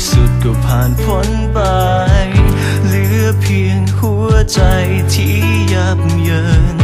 ่สุดก็ผ่านพ้นไป เหลือเพียงหัวใจที่ยับเยิน